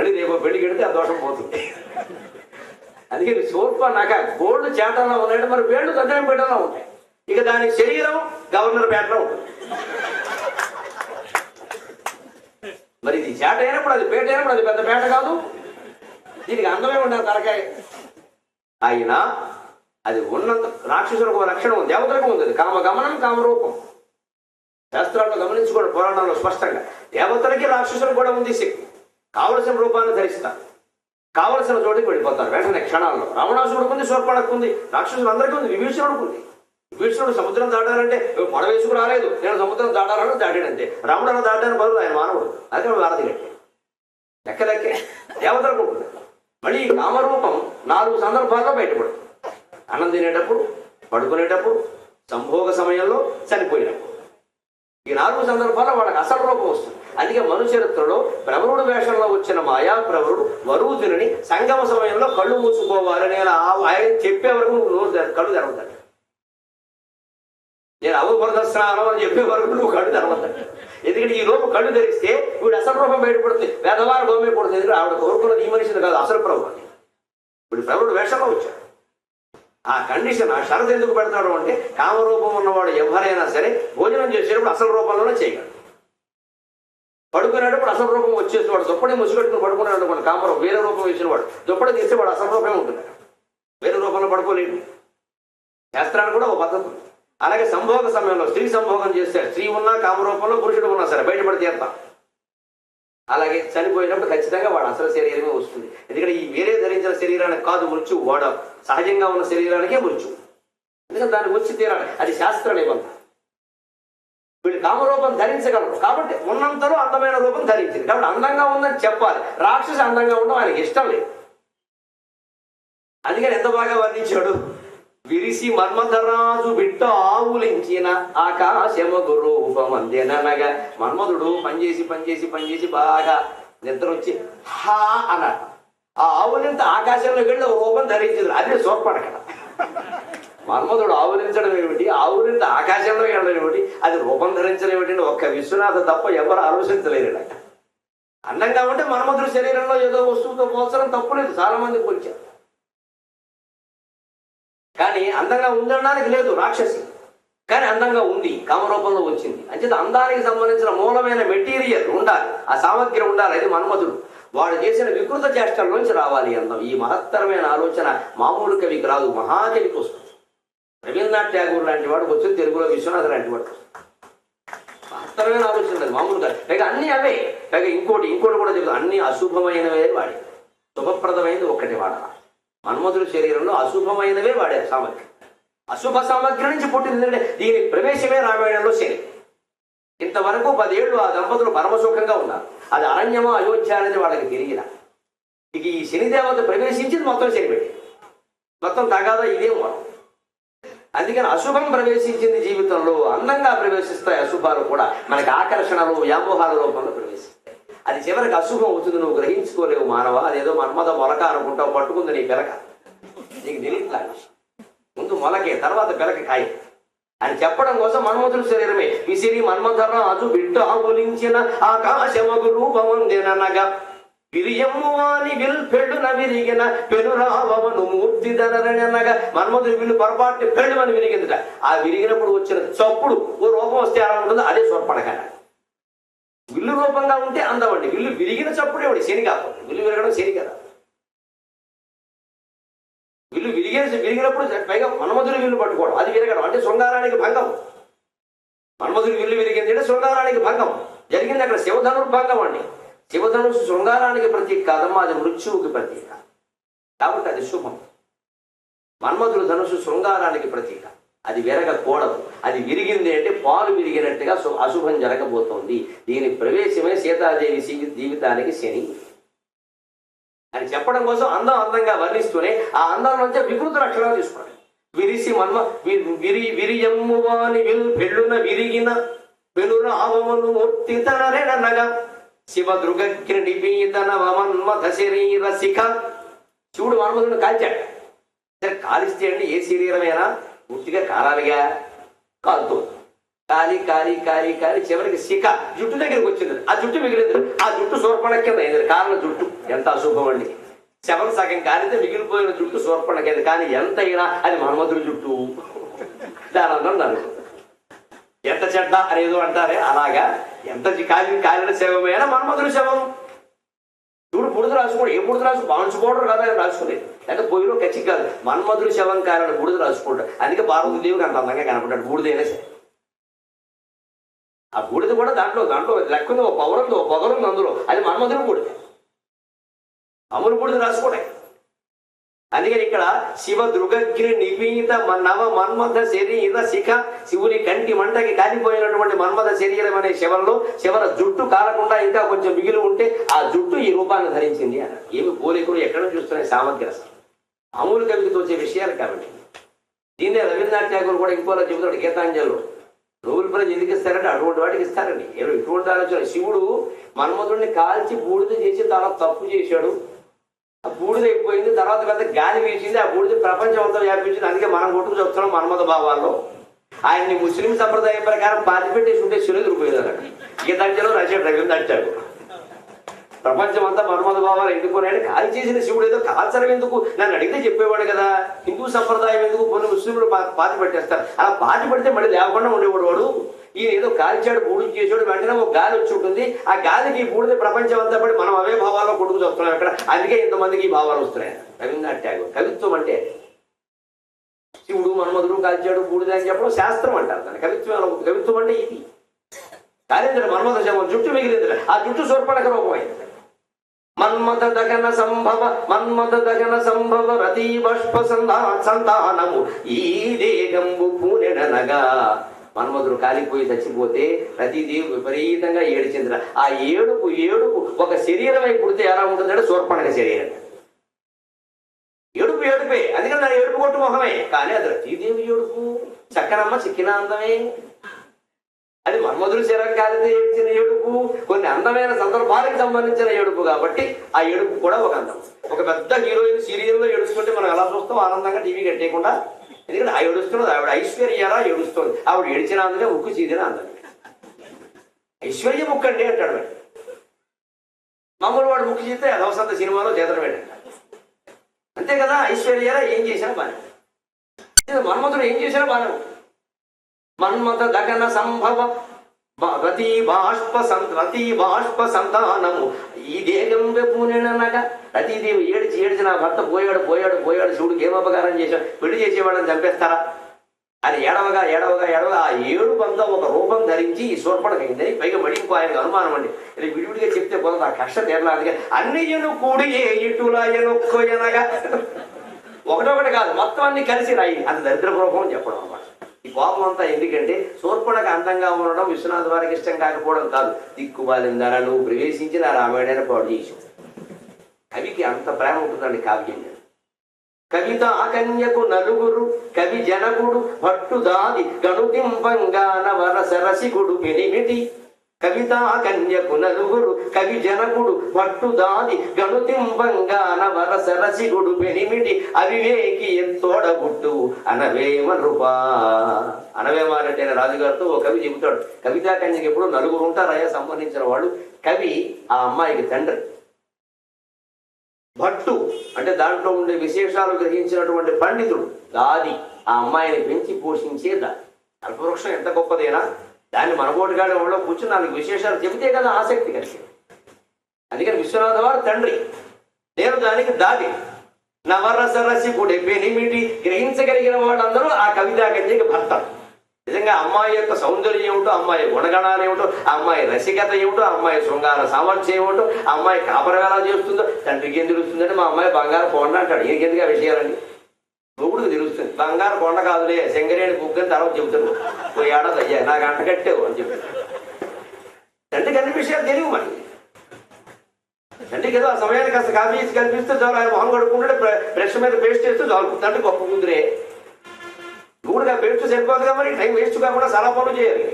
మళ్ళీ రేపు పెళ్ళి కడితే ఆ దోషం పోతుంది. అందుకే సోర్ప నాక గోల్డ్ చేటలో ఉన్నాయంటే మరి వేళ్ళు తండ్రి పేటలో ఉంటాయి. ఇక దాని శరీరం గవర్నర్ పేటలో ఉంటుంది. మరి ఇది చేట అయినప్పుడు అది పేట అయినప్పుడు అది పెద్ద పేట కాదు. దీనికి అందమే ఉండాలి తలకాయ. అయినా అది ఉన్నంత రాక్షసులకు ఒక లక్షణం ఉంది దేవతలకు ఉంది అది. కామ గమనం కామరూపం శాస్త్రాల్లో గమనించుకోండి పురాణంలో స్పష్టంగా. దేవతలకి రాక్షసులకు కూడా ఉంది శక్తి. కావలసిన రూపాన్ని ధరిస్తారు కావలసిన చోటికి వెళ్ళిపోతారు వెంటనే క్షణాల్లో. రావణాసురుడికి ఉంది శూర్పణకు ఉంది రాక్షసులు అందరికీ ఉంది విభీషణుడికి ఉంది విభీషణుడు సముద్రం దాటాలంటే పడ వేసుకు రాలేదు. నేను సముద్రం దాటాలని దాటాడంతే. రాముడు అలా దాటాను బదులు ఆయన మానవుడు. అదే వారధి గట్టి లెక్క. లెక్కే దేవతలకు ఉంటుంది మళ్ళీ ఈ కామరూపం నాలుగు సందర్భాల్లో బయటపడుతుంది అన్నం తినేటప్పుడు పడుకునేటప్పుడు సంభోగ సమయంలో చనిపోయినప్పుడు. ఈ నాలుగు సందర్భాల్లో వాళ్ళకి అసలు రూపం వస్తుంది. అందుకే మనుచరిత్రలో ప్రవరుడు వేషంలో వచ్చిన మాయా ప్రవరుడు వరూతుని సంగమ సమయంలో కళ్ళు మూసుకోవాలని ఆయన ఆ- ఆయన చెప్పే వరకు నువ్వు నోరు కళ్ళు తెరవద్దండి నేను అవబోధ స్నానం అని చెప్పే వరకు నువ్వు కళ్ళు తెరవద్దండి ఎందుకంటే ఈ లోపు కళ్ళు తెరిస్తే వీడు అసలు రూపం బయటపడుతుంది. వేదవారు భూమి పడుతుంది. ఎందుకంటే ఆవిడ కోరుకున్నది ఈ మనిషిని కాదు అసలు ప్రభు అని. వీడు ప్రవరుడు వేషంలో వచ్చాడు. ఆ కండిషన్ ఆ షరత్ ఎందుకు పెడతాడు అంటే కామరూపం ఉన్నవాడు ఎవరైనా సరే భోజనం చేసేటప్పుడు అసలు రూపంలోనే చేయగలడు. పడుకునేటప్పుడు అసలు రూపం వచ్చేసి వాడు దుప్పటి ముసుగట్టుకుని పడుకున్నాడు అనుకోండి కామరం వేరే రూపం వేసిన వాడు దుప్పటి తీస్తే వాడు అసలు రూపమే ఉంటుంది వేరే రూపంలో పడుకోలేడు. శాస్త్రానికి కూడా ఒక పద్ధతి అలాగే సంభోగ సమయంలో స్త్రీ సంభోగం చేస్తే స్త్రీ ఉన్నా కామరూపంలో పురుషుడు ఉన్నా సరే బయటపడి తీరుతాం. అలాగే చనిపోయినప్పుడు ఖచ్చితంగా వాడు అసలు శరీరమే వస్తుంది. ఎందుకంటే ఈ వేరే ధరించిన శరీరానికి కాదు మృత్యు వాడ సహజంగా ఉన్న శరీరానికే మృత్యు ఎందుకంటే దాన్ని వచ్చి తీరాలి. అది శాస్త్ర నిబంధన. వీళ్ళు కామరూపం ధరించగలరు కాబట్టి ఉన్నంతలో అందమైన రూపం ధరించింది. కాబట్టి అందంగా ఉందని చెప్పాలి. రాక్షసి అందంగా ఉండడం ఆయనకి ఇష్టం లేదు. అందుకని ఎంత బాగా వర్ణించాడు? విరిసి మన్మధరాజు బిట్ట ఆవులించిన ఆకాశమ రూపమందేననగా మన్మధుడు పనిచేసి పనిచేసి పనిచేసి బాగా నిద్ర వచ్చి హా అన్నాడు. ఆ ఆవులింత ఆకాశంలోకి వెళ్ళి రూపం ధరించింది. అదే సోర్పడకడ మన్మధుడు ఆవులించడం ఏమిటి? ఆవులింత ఆకాశంలో వెళ్ళడం ఏమిటి? అది రూపం ధరించడం ఏమిటి? ఒక్క విశ్వనాథ తప్ప ఎవరు ఆలోచించలేరు అందంగా ఉంటే మన్మధుడు శరీరంలో ఏదో వస్తువుతో పోల్చడం తప్పులేదు చాలా మంది పోల్చారు కానీ అందంగా ఉండడానికి లేదు రాక్షసి. కానీ అందంగా ఉంది కామరూపంలో వచ్చింది. అంచేత అందానికి సంబంధించిన మూలమైన మెటీరియల్ ఉండాలి. ఆ సామగ్రి ఉండాలి అది మన్మధుడు. వాడు చేసిన వికృత చేష్టల్లోంచి రావాలి అందం. ఈ మహత్తరమైన ఆలోచన మామూలు కవికి రాదు మహాకవికి వస్తుంది. రవీంద్రనాథ్ ఠాగూర్ లాంటి వాడు వచ్చింది తెలుగులో విశ్వనాథ్ లాంటి వాడు. మహత్తరమైన ఆలోచన లేదు మామూలుగా. పైగా అన్ని అవే. పైగా ఇంకోటి ఇంకోటి కూడా చెప్తాను అన్ని అశుభమైనవే వాడి. శుభప్రదమైనది ఒక్కటి వాడాలి మన్మధుడి శరీరంలో అశుభమైనవే వాడే సామగ్రి. అశుభ సామగ్రి నుంచి పుట్టింది. ఎందుకంటే దీని ప్రవేశమే రామాయణంలో శని. ఇంతవరకు పదేళ్ళు ఆ దంపతులు పరమసుఖంగా ఉన్నారు. అది అరణ్యమో అయోధ్య అనేది వాళ్ళకి తెలియదా? ఇక ఈ శని దేవత ప్రవేశించింది మొత్తం శనిపెట్టి మొత్తం తగాదా ఇదే మూలం అందుకని అశుభం ప్రవేశించింది జీవితంలో అందంగా ప్రవేశిస్తాయి అశుభాలు కూడా. మనకి ఆకర్షణలు వ్యామోహాల రూపంలో ప్రవేశిస్తాయి. అది చివరికి అశుభం అవుతుంది నువ్వు గ్రహించుకోలేవు మానవ. అదేదో మన్మద మొలక అనుకుంటావు పట్టుకుంది నీ పిలక. నీకు తెలియట్లా ముందు మొలకే తర్వాత పిలక కాయ. అని చెప్పడం కోసం మన్మధుడు శరీరమే. విసిరి మన్మధరాజు బిడ్డ ఆకులించిన ఆకాశమగు రూపముందిననగా విరియమ్ము వాని విల్ పెళ్ళున విరిగిన పెనురావను మూర్తి ధననగా మన్మధుడు విల్లు పొరపాటు పెళ్ళు అని విరిగిందిట. ఆ విరిగినప్పుడు వచ్చిన చప్పుడు ఓ రూపం వస్తే ఎలా ఉంటుందో అదే స్వర్పడక విల్లు రూపంగా ఉంటే అందమండి. విల్లు విరిగిన చప్పుడు ఎవడి? శని కాదు విల్లు విరగడం శని కదా విల్లు విరిగిన విరిగినప్పుడు పైగా మన్మధుడు విల్లు పట్టుకోవడం అది విరగడం అంటే శృంగారానికి భంగం. మన్మధుడు విల్లు విరిగింది అంటే శృంగారానికి భంగం. జరిగింది అక్కడ శివధనుర్భంగం అండి. శివధనుసు శృంగారానికి ప్రతీక కాదమ్మా అది మృత్యువుకి ప్రతీక. కాబట్టి అది శుభం. మన్మధుడు ధనుసు శృంగారానికి ప్రతీక. అది విరగకూడదు అది విరిగింది అంటే పాలు విరిగినట్టుగా అశుభం జరగబోతోంది. దీని ప్రవేశమే సీతాదేవి జీవితానికి శని. అని చెప్పడం కోసం అందం అందంగా వర్ణిస్తూనే ఆ అందం నుంచి వికృత లక్షణాలు తీసుకోండి. విరిసి మన్మ విరి విరియమ్ము వాని విల్ పెళ్ళున విరిగిన పెనురావమును మూర్తి తనరెనగా శివ దృగగ్ని పీతన మన్మథ శరీర శిఖ శివుడు మన్మధుడు కాల్చాడు. సరే కాలిస్తే అండి ఏ శరీరమైనా పూర్తిగా కాలాలిగా. కాలుతూ. కాలి కాలి కాలి కాలి చివరికి శిఖ. జుట్టు దగ్గరికి వచ్చింది. ఆ జుట్టు మిగిలింది. ఆ జుట్టు సోర్పణ కింద అయింది. కారణ జుట్టు. ఎంత అశుభం అండి. శవం సగం కాలితే మిగిలిపోయిన జుట్టు సూర్పణకేది కానీ ఎంత అయినా అది మన్మధుడి జుట్టు. దాని అందరం ఎంత చెడ్డ అనేదో అంటారే? అలాగా ఎంత కాలి కాలిన శవమైనా మన్మధుడి శవం. చూడు బుడిద రాసుకోడు ఏ బుడిద రాసు? బాన్స్ పౌడర్ కదా అని రాసుకునేది. లేకపోతే పొయ్యిలో కచ్చి కాదు. మన్మధుడి శవం కాలని బుడిద రాసుకుంటాడు. అందుకే భారతదేవికి అంత అందంగా కనపడ్డాడు బూడిదైనా సరే ఆ బూడిద కూడా దాంట్లో దాంట్లో లెక్క ఉంది ఓ పవర్ ఉంది ఓ పొగరు ఉంది అందులో. అది మన్మధుడి బూడిద అమలు బూడిద రాసుకోడే అందుకని ఇక్కడ శివ దృగగ్ని నిపీత నవ మన్మథ శరీర శిఖ శివుని కంటి మంటకి కాలిపోయినటువంటి మన్మథ శరీరం అనే శివలో శివర జుట్టు కాలకుండా ఇంకా కొంచెం మిగిలి ఉంటే ఆ జుట్టు ఈ రూపాన్ని ధరించింది అన్నారు ఏమి పోలికలు ఎక్కడ చూస్తున్నాయి? సామగ్రి అసలు మామూలు కవికి తోచే విషయాలు కాబట్టి. దీన్నే రవీంద్రనాథ్ ఠాగూర్ కూడా ఇంకోలా చెబుతాడు గీతాంజలిలో. నోబెల్ ప్రైజ్ ఎందుకు ఇస్తారంటే అటువంటి వాటికి ఇస్తారండి. ఏదో ఇటువంటి ఆలోచన. శివుడు మన్మధుడిని కాల్చి బూడిద చేసి చాలా తప్పు చేశాడు. బూడిద అయిపోయింది తర్వాత పెద్ద గాలి వీసింది ఆ బూడిద ప్రపంచం అంతా వ్యాపించింది. అందుకే మనం కొట్టుకు చెప్తున్నాం మన్మథ భావాల్లో. ఆయన్ని ముస్లిం సంప్రదాయం ప్రకారం పాతిపెట్టేసి ఉంటే సురేంద్ర పోయేదారు దంచలో రష్యా రవీంద్రనాథ్ దంచాడు ప్రపంచం అంతా మన్మథ భావాలు ఎందుకున్నాయని కాల్ చేసిన శివుడు ఏదో కాల్చడం ఎందుకు? నన్ను అడిగితే చెప్పేవాడు కదా. హిందూ సంప్రదాయం ఎందుకు? కొన్ని ముస్లింలు పా- పాతి పెట్టేస్తారు. అలా పాతి పెడితే మళ్ళీ లేకుండా ఉండేవాడు వాడు. ఈయన ఏదో కాల్చాడు బూడిద చేసాడు వెంటనే ఒక గాలి వచ్చి ఉంటుంది. ఆ గాలికి ఈ బూడిద ప్రపంచం అంతా పడి మనం అవే భావాల్లో కొడుకు వస్తున్నాం అక్కడ. అందుకే ఇంతమందికి ఈ భావాలు వస్తున్నాయి. రవీంద్రనాథ్ ఠాగూర్ కవిత్వం అంటే శివుడు మన్మధుడు కాల్చాడు బూడిద అని చెప్పడం శాస్త్రం అంటారు దాన్ని. కవిత్వం కవిత్వం అంటే ఇది. కాలేంద్ర మన్మథ శవం జుట్టు మిగిలింది ఆ జుట్టు సోర్పణక రూపమైంది మన్మథ దగన సంభవ మన్మథ దగన సంభవ రతి బాష్ప సంతానము. ఈ దేగంబు పూనెడనగా మన్మధుడు కాలిపోయి చచ్చిపోతే ప్రతిదీ విపరీతంగా ఏడిచింది ఆ ఏడుపు ఏడుపు ఒక శరీరమై పుడితే ఎలా ఉంటుందంటే సోర్పణక శరీరం. ఏడుపు ఏడుపే. అందుకని నా ఏడుపు కొట్టు మొహమే. కానీ అది రతీదేవి ఏడుపు. చక్కనమ్మ చిక్కిన అందమే అది మన్మధుడు శరం కాలితే ఏడ్చిన ఏడుపు. కొన్ని అందమైన సందర్భాలకు సంబంధించిన ఏడుపు కాబట్టి ఆ ఏడుపు కూడా ఒక అందం. ఒక పెద్ద హీరోయిన్ సీరియల్లో ఏడుచుకుంటే మనం ఎలా చూస్తాం ఆనందంగా టీవీ కట్టేయకుండా ఎందుకంటే ఆ ఏడుస్తున్నది ఆవిడ ఐశ్వర్యరా ఏడుస్తుంది. ఆవిడ ఏడిచిన అందమే ఉక్కు చీదిన అందమే ఐశ్వర్య ముక్కు అండి అంటాడు వాడు. మామూలు వాడు ముక్కు చేస్తే అదవసంత సినిమాలో చేతడం అంతే కదా ఐశ్వర్యరా ఏం చేసినా బానే. ఇది మన్మధుడు ఏం చేసినా బానే. ఉంది. మన్మథ దగన సంభవ రతి బాష్ప సం రతి బాష్ప సంతానము. ఈ దేహం వెప్పునగా రతీదేవి ఏడిచి ఏడిచి నా భర్త పోయాడు పోయాడు పోయాడు శివుడికి ఏం అపకారం చేశాడు పెళ్ళి చేసేవాడని చంపేస్తారా? అది ఏడవగా ఏడవగా ఏడవగా ఆ ఏడు బంధం ఒక రూపం ధరించి ఈ సూర్పణకైందని పైగా మడి ఆయనకు అనుమానం అండి. ఇది విడివిడిగా చెప్తే పోతుంది ఆ కష్ట తీరలా అందుకే అన్ని ఎను కూడి ఏ ఇటులా ఎనొక్కోయనగా ఒకటొకటి కాదు మొత్తం అన్ని కలిసి రాయి. అది దరిద్ర రూపం అని చెప్పడం అన్నమాట. ఈ కోపం అంతా ఎందుకంటే శూర్పణకు అందంగా ఉండడం విశ్వనాథ్ వారికి ఇష్టం కాకపోవడం కాదు. దిక్కుబాలిందర నువ్వు ప్రవేశించిన రామాయణాన్ని పాడు చేసి కవికి అంత ప్రేమ ఉంటుందండి కావ్యం కవిత కన్యకు నలుగురు కవి జనకుడు భట్టు గణుదింపంగా గణుతింపంగా నవరస రసికుడు పెనిమిటి. కవితా కన్యకు నలుగురు కవి జనకుడు భట్టు దాది వరస రసిగుడు పెనిమిటి అవివేకి ఎత్తోడగుట్టు అనవేమ నృపా అనవేమారెడ్డి అనే రాజుగారితో ఓ కవి చెబుతాడు కవితా కన్యకి ఎప్పుడు నలుగురు ఉంటారయ్యా సంబంధించిన వాళ్ళు. కవి ఆ అమ్మాయికి తండ్రి. భట్టు అంటే దాంట్లో ఉండే విశేషాలు గ్రహించినటువంటి పండితుడు. దాది ఆ అమ్మాయిని పెంచి పోషించే దాది అల్పవృక్షం ఎంత గొప్పదేనా? దాన్ని మనగోటుగాడు వాళ్ళ కూర్చుని నాలుగు విశేషాలు చెబితే కదా ఆసక్తి కలిగింది అందుకని విశ్వనాథ వారు తండ్రి. నేను దానికి దాది నవరస రసికుడే పెనిమిటి గ్రహించగలిగిన వాడందరూ ఆ కవితా గంజకి భర్త నిజంగా అమ్మాయి యొక్క సౌందర్యం ఏమిటో అమ్మాయి గుణగణాలు ఏమిటో అమ్మాయి రసికత ఏమిటో అమ్మాయి శృంగార సామర్థ్యం ఏమిటో అమ్మాయి కాపరగా ఎలా చేస్తుందో తండ్రికి ఏం తెలుస్తుందంటే మా అమ్మాయి బంగారు పోండి అంటాడు. ఎందుకు ఆ విషయాలండి మొగుడికి తెలుస్తుంది బంగారు కొండ కాదులే శంకరేణి కుక్కని తర్వాత చెబుతున్నాడు ఓ ఏడాది అయ్యా నాకు అంటకట్టావు అని చెప్పి. తండ్రికి అన్ని విషయాలు తెలియవు మరి తండ్రికి ఏదో ఆ సమయానికి కాస్త కాఫీ ఇచ్చి కనిపిస్తే చాలు ఆయన మొహం కడుక్కుంటే బ్రష్ మీద పేస్ట్ చేస్తే చాలు. తండ్రి గొప్ప కూతురే. గుడుగా పేస్ట్ సరిపోదుగా మరి టైం వేస్ట్ కాకుండా చాలా పనులు చేయాలి.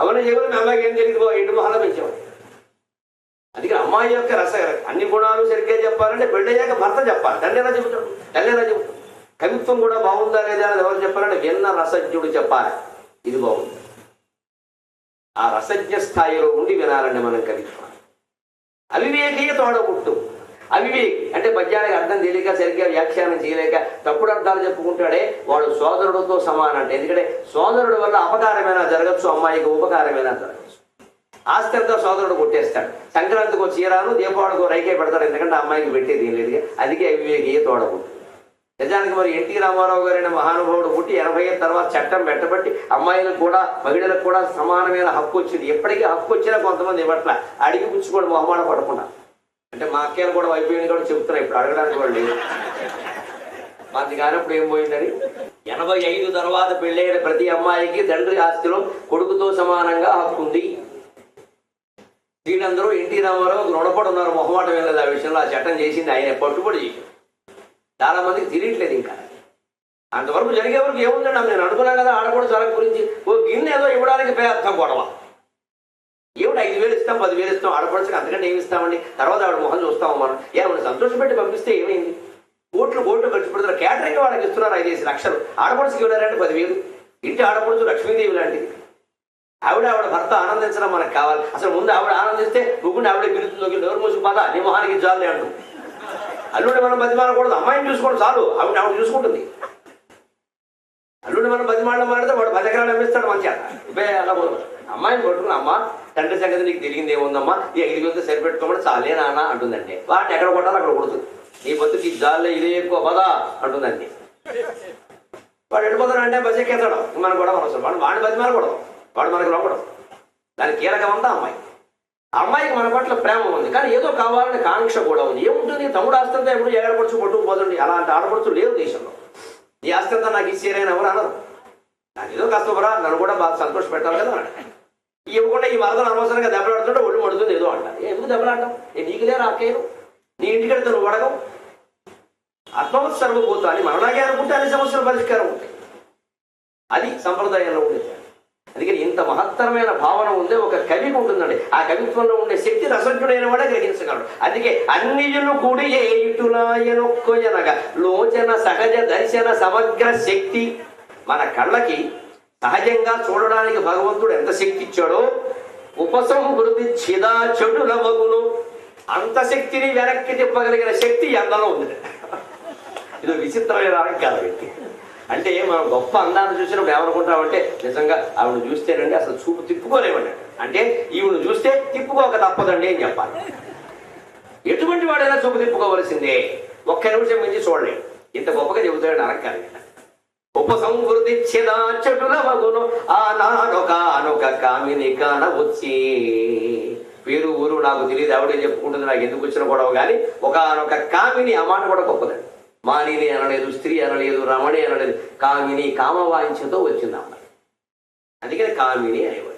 అవన్నీ చేయాలి మీ అమ్మాయికి ఏం తెలియదు ఎటు మొహాల పెంచేవాడు అందుకే అమ్మాయి యొక్క రస అన్ని గుణాలు సరిగ్గా చెప్పాలంటే పెళ్ళయ్యాక భర్త చెప్పాలి. తండ్రి ఎలా చెబుతాడు? తల్లి ఎలా చెబుతాడు? కవిత్వం కూడా బాగుందా లేదా అని ఎవరు చెప్పాలంటే విన్న రసజ్ఞుడు చెప్పాలి. ఇది బాగుంది. ఆ రసజ్ఞ స్థాయిలో ఉండి వినాలండి మనం కవిత్వం అవివేకీయ తోడబుట్టు అవివేకి అంటే పద్యానికి అర్థం తెలియక సరిగ్గా వ్యాఖ్యానం చేయలేక తప్పుడు అర్థాలు చెప్పుకుంటాడే వాడు సోదరుడితో సమానం అంటే. ఎందుకంటే సోదరుడు వల్ల అపకారమైనా జరగచ్చు అమ్మాయికి ఉపకారమైనా జరగచ్చు. ఆస్తి అంతా సోదరుడు కొట్టేస్తాడు. సంక్రాంతికి ఒక చీరాను దీపావళికి ఒక రైకే పెడతాడు. ఎందుకంటే అమ్మాయికి పెట్టేది ఏం లేదు. అందుకే అవివేకి తోడగుట్టు. నిజానికి మరి ఎన్టీ రామారావు గారైన మహానుభావుడు పుట్టి ఎనభై ఏళ్ళ తర్వాత చట్టం పెట్టబట్టి అమ్మాయిలకు కూడా మహిళలకు కూడా సమానమైన హక్కు వచ్చింది. ఎప్పటికీ హక్కు వచ్చినా కొంతమంది ఇవ్వట్ల. అడిగి పుచ్చుకోవడం మొహమాట పడకుండా. అంటే మా అక్కయ్యలు కూడా అయిపోయింది కూడా చెప్తున్నా ఇప్పుడు. అడగడానికి వాళ్ళు మాది కానప్పుడు ఏం పోయిందని? ఎనభై ఐదు తర్వాత పెళ్ళైన ప్రతి అమ్మాయికి తండ్రి ఆస్తిలో కొడుకుతో సమానంగా హక్కు ఉంది. దీనందరూ ఎన్టీ రామారావు రుణపడి ఉన్నారు. మొహమాటం లేదు ఆ విషయంలో. ఆ చట్టం చేసింది. ఆయన పట్టుబడి చేశారు చాలా మందికి తెలియట్లేదు ఇంకా. అంతవరకు జరిగే వరకు ఏముందండి? నేను అనుకున్నాను కదా ఆడకూడదు జరగ గురించి. ఓ గిన్నె ఏదో ఇవ్వడానికి ప్రయత్నం గొడవ. ఏమిటి ఐదు వేలు ఇస్తాం పదివేలు ఇస్తాం? ఆడపడుచుకు అంతకంటే ఏమి ఇస్తామండి? తర్వాత ఆవిడ మొహం చూస్తాము మనం. ఏమైనా సంతోషం పెట్టి పంపిస్తే ఏమైంది? కోట్లు కోట్లు ఖర్చు పెడుతున్నారు. క్యాటరింగ్ వాళ్ళకి ఇస్తున్నారు ఐదేసి లక్షలు. ఆడపడుచుకి ఇవ్వడారంటే పదివేలు. ఇంటి ఆడపడుచు లక్ష్మీదేవి లాంటిది. ఆవిడ ఆవిడ భర్త ఆనందించడం మనకు కావాలి. అసలు ముందు ఆవిడ ఆనందిస్తే ముగ్గురు ఆవిడ పిలుతుంది డోర్ మూసుకు పద నీ మొహానికి జాలి అంటూ. అల్లుడిని మనం బతిమాలకూడదు అమ్మాయిని చూసుకోవడం చాలు. ఆవిడ ఆవిడ చూసుకుంటుంది. అల్లుడిని మనం బతిమాడడం మాడితే వాడు పది అమ్మిస్తాడు మంచిగా. బే అలా పోదు. అమ్మాయిని కొట్టుకుని అమ్మ తండ్రి సంగతి నీకు తెలియంది ఏముందమ్మా? ఈ ఐదు వేలతో సరిపెట్టుకోమని చాలే నాన్న అంటుందండి. వాటిని ఎక్కడ కొట్టాలో అక్కడ కొడుతుంది. నీ బతుకి జాలే ఇదే ఎక్కువ పదా అంటుందండి. వాడు వెళ్ళిపోతాడు అంటే బస్ ఎక్కేస్తాడు. మనకు కూడా అవసరం వాడు వాడిని బతిమాలకూడదు వాడు మనకు లోపడం దాని కీలకం అంతా అమ్మాయి. అమ్మాయికి మన పట్ల ప్రేమ ఉంది కానీ ఏదో కావాలనే కాంక్ష కూడా ఉంది. ఏముంటుంది? తమ్ముడు ఆస్తంతా ఎప్పుడు ఏడపడుచు కొట్టుకుపోతుంది అలాంటి ఆడపడుచు లేవు దేశంలో. ఈ ఆస్తంతా నాకు ఇచ్చేరని ఎవరు అనరు. నాకు ఏదో కాస్త బరా నన్ను కూడా బాగా సంతోష పెట్టాలి కదా ఇవ్వకుండా ఈ వరదలు అనవసరంగా దెబ్బలాడుతుంటే ఒళ్ళు మడుతుంది ఏదో అంట ఎందుకు దెబ్బలాడటం ఏ నీకు లేరు అక్కయ్యను? నీ ఇంటికి వెళ్తే నువ్వు అడగవు. ఆత్మవత్ పోతా అని మనలాగే అనుకుంటే అన్ని సమస్యల పరిష్కారం ఉంటాయి అది సంప్రదాయంలో ఉండేది. ఇంత మహత్తరమైన భావన ఉంది ఒక కవికి ఉంటుందండి. ఆ కవిత్వంలో ఉండే శక్తి రసజ్ఞుడైన వాడే గ్రహించగలడు. అందుకే అన్నిజులు కూడి ఏయుటులాయనొక్కొయనగా లోచన సహజ దర్శన సమగ్ర శక్తి మన కళ్ళకి సహజంగా చూడడానికి భగవంతుడు ఎంత శక్తి ఇచ్చాడో ఉపసంహృతి చిదా చెడుల మగును అంత శక్తిని వెనక్కి తిప్పగలిగిన శక్తి ఎంతలో ఉంది. ఇది విచిత్రమైన కాదు వ్యక్తి. అంటే మనం గొప్ప అందాన్ని చూసినప్పుడు ఏమనుకుంటామంటే నిజంగా ఆవిడ చూస్తేనండి అసలు చూపు తిప్పుకోలేమండి. అంటే ఈవిడ చూస్తే తిప్పుకోక తప్పదండి అని చెప్పాలి. ఎటువంటి వాడైనా చూపు తిప్పుకోవలసిందే. ఒక్క నిమిషం మించి చూడలేదు ఇంత గొప్పగా చెబుతాడు అలంకారం ఉపసంవృద్ధి చెటుల మగును ఆనానొక కామిని కానవచ్చి పేరు ఊరు నాకు తెలియదు ఆవిడే చెప్పుకుంటుంది నాకు ఎందుకు వచ్చిన గొడవ కానీ ఒకనొక కామిని ఆ మాట కూడా గొప్పదండి. మాలిని అనలేదు స్త్రీ అనలేదు రమణి అనలేదు కామిని కామవాయించతో వచ్చింది అమ్మాయి అందుకని కామిని అనేవాడు.